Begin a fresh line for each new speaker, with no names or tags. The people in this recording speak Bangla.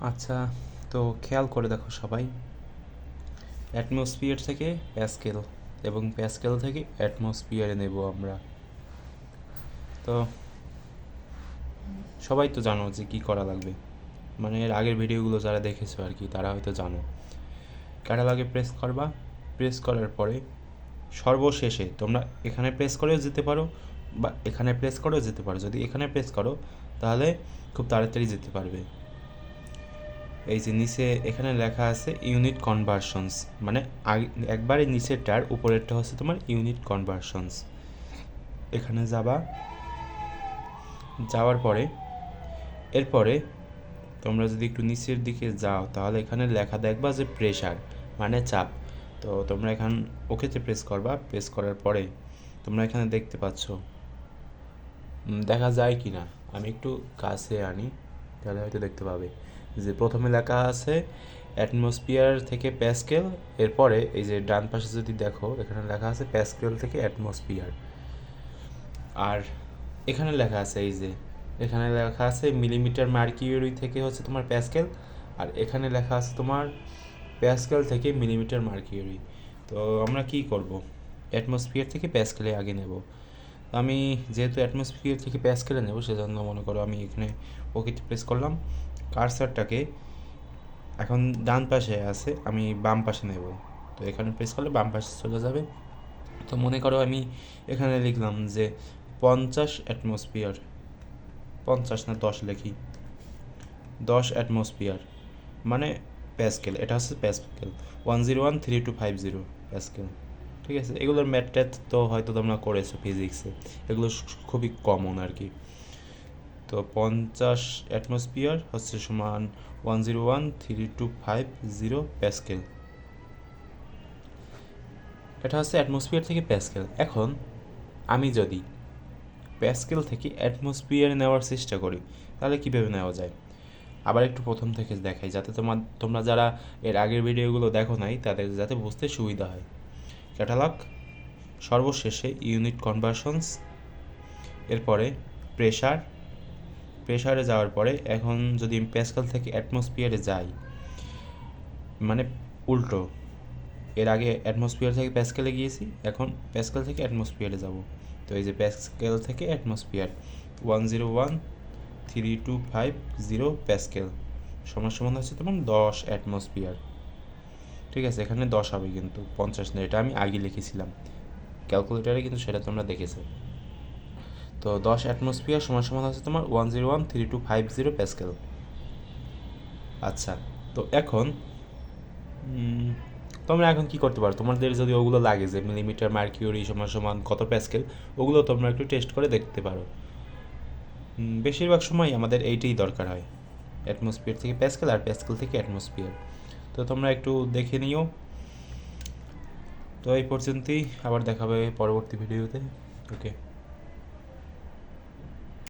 আচ্ছা তো খেয়াল করে দেখো সবাই। অ্যাটমসফিয়ার থেকে প্যাসকেল এবং প্যাসকেল থেকে অ্যাটমসফিয়ারে নেব আমরা। তো সবাই তো জানো যে কী করা লাগবে। মানে এর আগের ভিডিওগুলো যারা দেখেছ আর কি, তারা হয়তো জানো। ক্যাটালগে প্রেস করবা? প্রেস করার পরে সর্বশেষে তোমরা এখানে প্রেস করেও যেতে পারো বা এখানে প্রেস করেও যেতে পারো। যদি এখানে প্রেস করো, তাহলে খুব তাড়াতাড়ি যেতে পারবে। এই যে নিচে এখানে লেখা আছে ইউনিট কনভার্সনস মানে একবারে নিচেরটার উপরেরটা হচ্ছে তোমার ইউনিট কনভার্সনস এখানে যাবা, যাওয়ার পরে, এরপরে তোমরা যদি একটু নিচের দিকে যাও, তাহলে এখানে লেখা দেখবা যে প্রেশার মানে চাপ। তো তোমরা এখান ওকেতে প্রেস করবা প্রেস করার পরে তোমরা এখানে দেখতে পাচ্ছ দেখা যায় কি না আমি একটু কাছে আনি, তাহলে হয়তো দেখতে পাবে। যে প্রথমে লেখা আছে অ্যাটমসফিয়ার থেকে প্যাসকেল, এরপরে এই যে ডান পাশে যদি দেখো, এখানে লেখা আছে প্যাসকেল থেকে অ্যাটমসফিয়ার। আর এখানে লেখা আছে এই যে, এখানে লেখা আছে মিলিমিটার মার্কিউরি থেকে হচ্ছে তোমার প্যাসকেল, আর এখানে লেখা আছে তোমার প্যাসকেল থেকে মিলিমিটার মার্কিউরি। তো আমরা কি করব? অ্যাটমসফিয়ার থেকে প্যাসকেলে আগে নেব। আমি যেহেতু অ্যাটমসফিয়ার থেকে প্যাসকেলে নেব, সেজন্য মনে করো আমি এখানে ওকেতে প্রেস করলাম। কার্সারটাকে এখন ডান পাশে আছে, আমি বাম পাশে নেব। তো এখানে প্রেস করলে বাম পাশে চলে যাবে। তো মনে করো আমি এখানে লিখলাম যে পঞ্চাশ অ্যাটমসফিয়ার পঞ্চাশ না দশ লেখি। দশ অ্যাটমসফিয়ার মানে প্যাসকেল এটা হচ্ছে pascal one zero one three two five zero pascal ঠিক আছে? এগুলোর ম্যাথ তো হয়তো তোমরা করেছ ফিজিক্সে এগুলো খুবই কমন আর কি। তো পঞ্চাশ অ্যাটমসফিয়ার হচ্ছে সমান one zero one three two five zero pascal এটা হচ্ছে অ্যাটমসফিয়ার থেকে প্যাসকেল এখন আমি যদি প্যাসকেল থেকে অ্যাটমসফিয়ার নেওয়ার চেষ্টা করি, তাহলে কীভাবে নেওয়া যায়? আবার একটু প্রথম থেকে দেখাই, যাতে তোমার তোমরা যারা এর আগের ভিডিওগুলো দেখো নাই, তাদের যাতে বুঝতে সুবিধা হয়। ক্যাটালগ সর্বশেষে ইউনিট কনভার্সনস এরপরে প্রেশার প্রেশারে যাওয়ার পরে এখন যদি আমি প্যাসকেল থেকে অ্যাটমসফিয়ারে যাই মানে উল্টো, এর আগে অ্যাটমসফিয়ার থেকে প্যাসকেলে গিয়েছি, এখন প্যাসকেল থেকে অ্যাটমসফিয়ারে যাব। তো এই যে প্যাসকেল থেকে atmosphere one zero one three two five zero pascal সমান সমান হচ্ছে তোমার দশ অ্যাটমসফিয়ার ঠিক আছে, এখানে দশ হবে কিন্তু, পঞ্চাশ না, এটা আমি আগে লিখেছিলাম। ক্যালকুলেটারে কিন্তু সেটা তোমরা দেখেছ। তো দশ অ্যাটমসফিয়ার সমান সমান হচ্ছে তোমার one zero one three two five zero pascal আচ্ছা তো এখন তোমরা এখন কি করতে পারো? তোমাদের যদি ওগুলো লাগে যে মিলিমিটার মার্কিউরি সমান সমান কত প্যাসকেল ওগুলো তোমরা একটু টেস্ট করে দেখতে পারো। বেশিরভাগ সময় আমাদের এইটাই দরকার হয় অ্যাটমসফিয়ার থেকে প্যাসকেল আর প্যাসকেল থেকে অ্যাটমসফিয়ার তো তোমরা একটু দেখে নিও। তো এই পর্যন্তই, আবার দেখাবে পরবর্তী ভিডিওতে ওকে